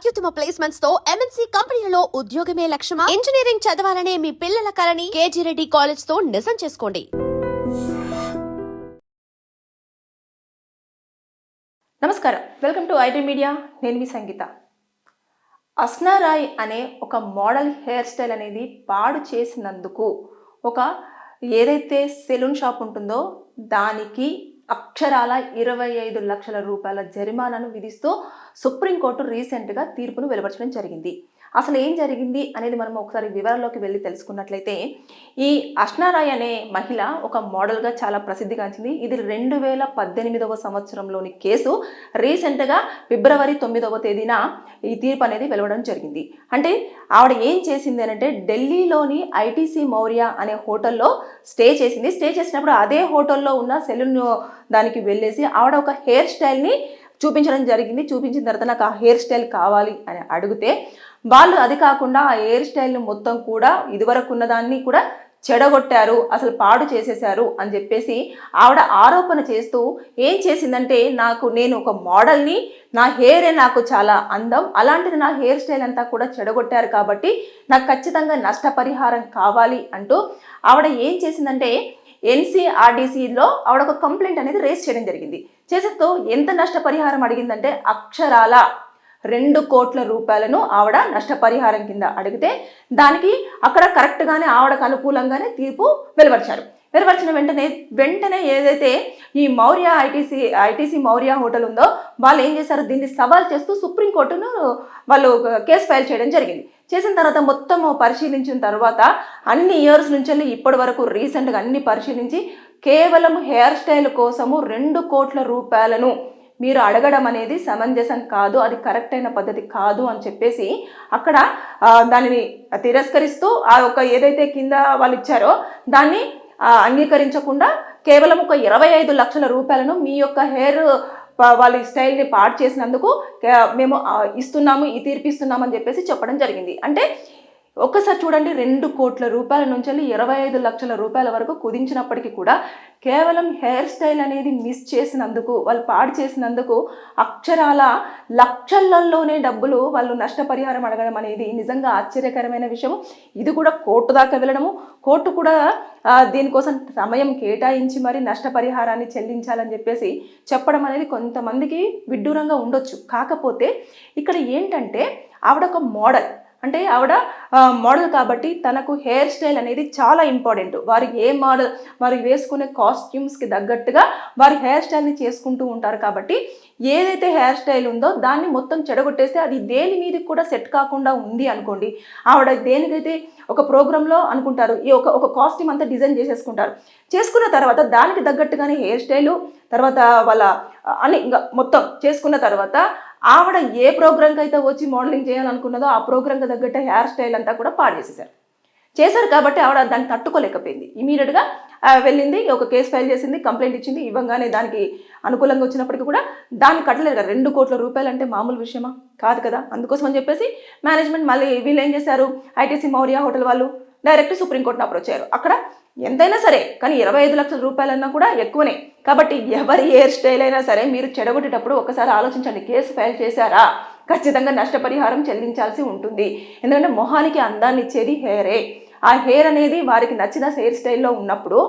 అత్యుత్తమ ప్లేస్మెంట్స్తో ఎంఎన్సీ కంపెనీలలో ఉద్యోగమే లక్ష్యమా? ఇంజనీరింగ్ చదవాలనే మీ పిల్లల కలని కేజీ రెడ్డి కాలేజ్తో నిజం చేసుకోండి. నమస్కారం. వెల్కమ్ టు ఐటీ మీడియా నేను మీ సంగీత. అస్నా రాయ్ అనే ఒక మోడల్ హెయిర్ స్టైల్ అనేది పాడు చేసినందుకు ఒక ఏదైతే సెలూన్ షాప్ ఉంటుందో దానికి అక్షరాల ఇరవై ఐదు లక్షల రూపాయల జరిమానాను విధిస్తూ సుప్రీంకోర్టు రీసెంట్గా తీర్పును వెలువరచడం జరిగింది. అసలు ఏం జరిగింది అనేది మనం ఒకసారి వివరాల్లోకి వెళ్ళి తెలుసుకున్నట్లయితే ఈ అష్నారాయ్ అనే మహిళ ఒక మోడల్గా చాలా ప్రసిద్ధిగాంచింది. ఇది రెండు వేల పద్దెనిమిదవ సంవత్సరంలోని కేసు రీసెంట్గా ఫిబ్రవరి తొమ్మిదవ తేదీన ఈ తీర్పు అనేది వెలువడం జరిగింది. అంటే ఆవిడ ఏం చేసింది అంటే ఢిల్లీలోని ఐటీసీ మౌర్య అనే హోటల్లో స్టే చేసింది. స్టే చేసినప్పుడు అదే హోటల్లో ఉన్న సెలూన్ దానికి వెళ్ళేసి ఆవిడ ఒక హెయిర్ స్టైల్ని చూపించడం జరిగింది. చూపించిన తర్వాత నాకు ఆ హెయిర్ స్టైల్ కావాలి అని అడిగితే వాళ్ళు అది కాకుండా ఆ హెయిర్ స్టైల్ని మొత్తం కూడా ఇదివరకు ఉన్నదాన్ని కూడా చెడగొట్టారు అసలు పాడు చేసేశారు అని చెప్పేసి ఆవిడ ఆరోపణ చేస్తూ ఏం చేసిందంటే నాకు నేను ఒక మోడల్ని నా హెయిరే నాకు చాలా అందం అలాంటిది నా హెయిర్ స్టైల్ అంతా కూడా చెడగొట్టారు కాబట్టి నాకు ఖచ్చితంగా నష్టపరిహారం కావాలి అంటూ ఆవిడ ఏం చేసిందంటే ఎన్సీఆర్డీసీలో ఆవిడ ఒక కంప్లైంట్ అనేది రేస్ చేయడం జరిగింది. చేసేతో ఎంత నష్టపరిహారం అడిగిందంటే అక్షరాల రెండు కోట్ల రూపాయలను ఆవిడ నష్టపరిహారం కింద అడిగితే దానికి అక్కడ కరెక్ట్గానే ఆవిడకు అనుకూలంగానే తీర్పు వెలువరిచారు. వెలువరిచిన వెంటనే వెంటనే ఏదైతే ఈ Maurya ITC ITC Maurya hotel ఉందో వాళ్ళు ఏం చేశారు? దీన్ని సవాల్ చేస్తూ సుప్రీంకోర్టును వాళ్ళు కేసు ఫైల్ చేయడం జరిగింది. చేసిన తర్వాత మొత్తం పరిశీలించిన తర్వాత అన్ని ఇయర్స్ నుంచి వెళ్ళి ఇప్పటి వరకు రీసెంట్గా అన్ని పరిశీలించి కేవలం హెయిర్ స్టైల్ కోసము రెండు కోట్ల రూపాయలను మీరు అడగడం అనేది సమంజసం కాదు అది కరెక్ట్ అయిన పద్ధతి కాదు అని చెప్పేసి అక్కడ దానిని తిరస్కరిస్తూ ఆ ఒక ఏదైతే కింద వాళ్ళు ఇచ్చారో దాన్ని అంగీకరించకుండా కేవలం ఒక ఇరవై ఐదు లక్షల రూపాయలను మీ యొక్క హెయిర్ వాళ్ళ స్టైల్ని పాడు చేసినందుకు మేము ఇస్తున్నాము ఈ తీర్పు చెప్పేసి చెప్పడం జరిగింది. అంటే ఒక్కసారి చూడండి రెండు కోట్ల రూపాయల నుంచి వెళ్ళి ఇరవై ఐదు లక్షల రూపాయల వరకు కుదించినప్పటికీ కూడా కేవలం హెయిర్ స్టైల్ అనేది మిస్ చేసినందుకు వాళ్ళు పాడు చేసినందుకు అక్షరాల లక్షలలోనే డబ్బులు వాళ్ళు నష్టపరిహారం అడగడం అనేది నిజంగా ఆశ్చర్యకరమైన విషయం ఇది కూడా కోర్టు దాకా వెళ్ళడము. కోర్టు కూడా దీనికోసం సమయం కేటాయించి మరి నష్టపరిహారాన్ని చెల్లించాలని చెప్పేసి చెప్పడం అనేది కొంతమందికి విడ్డూరంగా ఉండొచ్చు. కాకపోతే ఇక్కడ ఏంటంటే ఆవిడ ఒక మోడల్. అంటే ఆవిడ మోడల్ కాబట్టి తనకు హెయిర్ స్టైల్ అనేది చాలా ఇంపార్టెంట్. వారు ఏ మోడల్ వారు వేసుకునే కాస్ట్యూమ్స్కి తగ్గట్టుగా వారి హెయిర్ స్టైల్ని చేసుకుంటూ ఉంటారు కాబట్టి ఏదైతే హెయిర్ స్టైల్ ఉందో దాన్ని మొత్తం చెడగొట్టేస్తే అది దేని మీదకి కూడా సెట్ కాకుండా ఉంది అనుకోండి. ఆవిడ దేనికైతే ఒక ప్రోగ్రాంలో అనుకుంటారు ఈ ఒక ఒక కాస్ట్యూమ్ అంతా డిజైన్ చేసేసుకుంటారు. చేసుకున్న తర్వాత దానికి తగ్గట్టుగానే హెయిర్ స్టైలు తర్వాత వాళ్ళ అని ఇంకా మొత్తం చేసుకున్న తర్వాత ఆవిడ ఏ ప్రోగ్రామ్కి అయితే వచ్చి మోడలింగ్ చేయాలనుకున్నదో ఆ ప్రోగ్రామ్కి తగ్గట్టు హెయిర్ స్టైల్ అంతా కూడా పాడు చేశారు కాబట్టి ఆవిడ దాన్ని తట్టుకోలేకపోయింది. ఇమీడియట్గా వెళ్ళింది ఒక కేసు ఫైల్ చేసింది కంప్లైంట్ ఇచ్చింది ఇవ్వగానే దానికి అనుకూలంగా వచ్చినప్పటికీ కూడా దాన్ని కట్టలేదు కదా. రెండు కోట్ల రూపాయలు అంటే మామూలు విషయమా? కాదు కదా. అందుకోసం అని చెప్పేసి మేనేజ్మెంట్ మళ్ళీ వీళ్ళు ఏం చేశారు? ఐటీసీ మౌర్య హోటల్ వాళ్ళు డైరెక్ట్ సుప్రీంకోర్టును అప్రోచ్ అయ్యారు. అక్కడ ఎంతైనా సరే కానీ ఇరవై ఐదు లక్షల రూపాయలన్నా కూడా ఎక్కువనే. కాబట్టి ఎవరి హెయిర్ స్టైల్ అయినా సరే మీరు చెడగొట్టేటప్పుడు ఒకసారి ఆలోచించండి కేసు ఫైల్ చేశారా? ఖచ్చితంగా నష్టపరిహారం చెల్లించాల్సి ఉంటుంది. ఎందుకంటే మొహానికి అందాన్ని ఇచ్చేది హెయిరే. ఆ హెయిర్ అనేది వారికి నచ్చిన హెయిర్ స్టైల్లో ఉన్నప్పుడు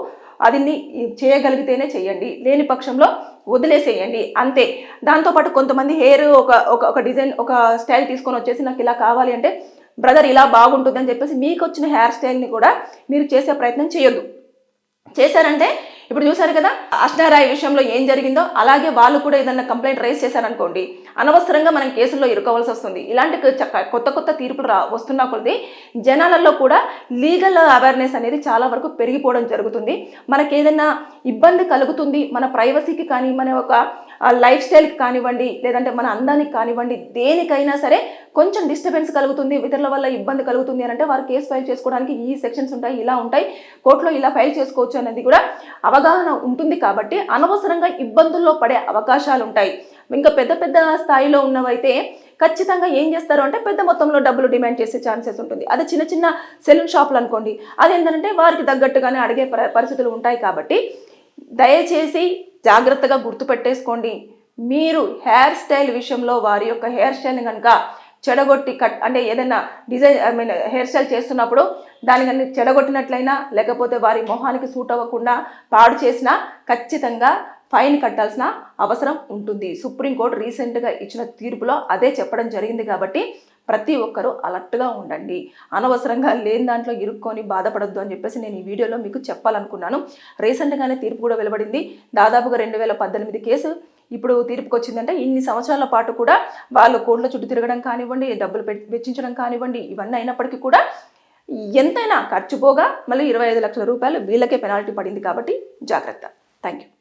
అదిని చేయగలిగితేనే చేయండి. లేని పక్షంలో వదిలేసేయండి. అంతే. దాంతోపాటు కొంతమంది హెయిర్ ఒక ఒక ఒక డిజైన్ ఒక స్టైల్ తీసుకొని వచ్చేసి నాకు ఇలా కావాలి అంటే బ్రదర్ ఇలా బాగుంటుందని చెప్పేసి మీకు వచ్చిన హెయిర్ స్టైల్ని కూడా మీరు చేసే ప్రయత్నం చేయొద్దు. చేశారంటే ఇప్పుడు చూసారు కదా అష్టారాయ్ విషయంలో ఏం జరిగిందో అలాగే వాళ్ళు కూడా ఏదన్నా కంప్లైంట్ రైజ్ చేశారనుకోండి అనవసరంగా మనం కేసుల్లో ఇరుకోవాల్సి వస్తుంది. ఇలాంటి చక్క- కొత్త కొత్త తీర్పులు రా వస్తున్నా కొద్ది జనాలలో కూడా లీగల్ అవేర్నెస్ అనేది చాలా వరకు పెరిగిపోవడం జరుగుతుంది. మనకి ఏదైనా ఇబ్బంది కలుగుతుంది మన ప్రైవసీకి కానీ మన ఒక లైఫ్ స్టైల్కి కానివ్వండి లేదంటే మన అందానికి కానివ్వండి దేనికైనా సరే కొంచెం డిస్టర్బెన్స్ కలుగుతుంది ఇతరుల వల్ల ఇబ్బంది కలుగుతుంది అని అంటే వారు కేసు ఫైల్ చేసుకోవడానికి ఈ సెక్షన్స్ ఉంటాయి ఇలా ఉంటాయి కోర్టులో ఇలా ఫైల్ చేసుకోవచ్చు అనేది కూడా అవగాహన ఉంటుంది కాబట్టి అనవసరంగా ఇబ్బందుల్లో పడే అవకాశాలు ఉంటాయి. ఇంకా పెద్ద పెద్ద స్థాయిలో ఉన్నవైతే ఖచ్చితంగా ఏం చేస్తారు అంటే పెద్ద మొత్తంలో డబ్బులు డిమాండ్ చేసే ఛాన్సెస్ ఉంటుంది. అదే చిన్న చిన్న సెలూన్ షాపులు అనుకోండి అది ఏంటంటే వారికి తగ్గట్టుగానే అడిగే పరి- పరిస్థితులు ఉంటాయి కాబట్టి దయచేసి జాగ్రత్తగా గుర్తుపెట్టేసుకోండి. మీరు హెయిర్ స్టైల్ విషయంలో వారి యొక్క హెయిర్ స్టైల్ని కనుక చెడగొట్టి కట్ అంటే ఏదైనా design I mean hair style చేస్తున్నప్పుడు దాని కన్నా చెడగొట్టినట్లయినా లేకపోతే వారి మొహానికి సూట్ అవ్వకుండా పాడు చేసినా ఖచ్చితంగా ఫైన్ కట్టాల్సిన అవసరం ఉంటుంది. సుప్రీంకోర్టు రీసెంట్గా ఇచ్చిన తీర్పులో అదే చెప్పడం జరిగింది కాబట్టి ప్రతి ఒక్కరూ అలర్ట్గా ఉండండి. అనవసరంగా లేని దాంట్లో ఇరుక్కొని బాధపడద్దు అని చెప్పేసి నేను ఈ వీడియోలో మీకు చెప్పాలనుకున్నాను. రీసెంట్గానే తీర్పు కూడా వెలువడింది. దాదాపుగా రెండు వేల పద్దెనిమిది కేసు ఇప్పుడు తీర్పుకి వచ్చిందంటే ఇన్ని సంవత్సరాల పాటు కూడా వాళ్ళు కోర్టుల చుట్టూ తిరగడం కానివ్వండి డబ్బులు వెచ్చించడం కానివ్వండి ఇవన్నీ అయినప్పటికీ కూడా ఎంతైనా ఖర్చు పోగా మళ్ళీ ఇరవై ఐదు లక్షల రూపాయలు వీళ్ళకే పెనాల్టీ పడింది కాబట్టి జాగ్రత్త. Thank you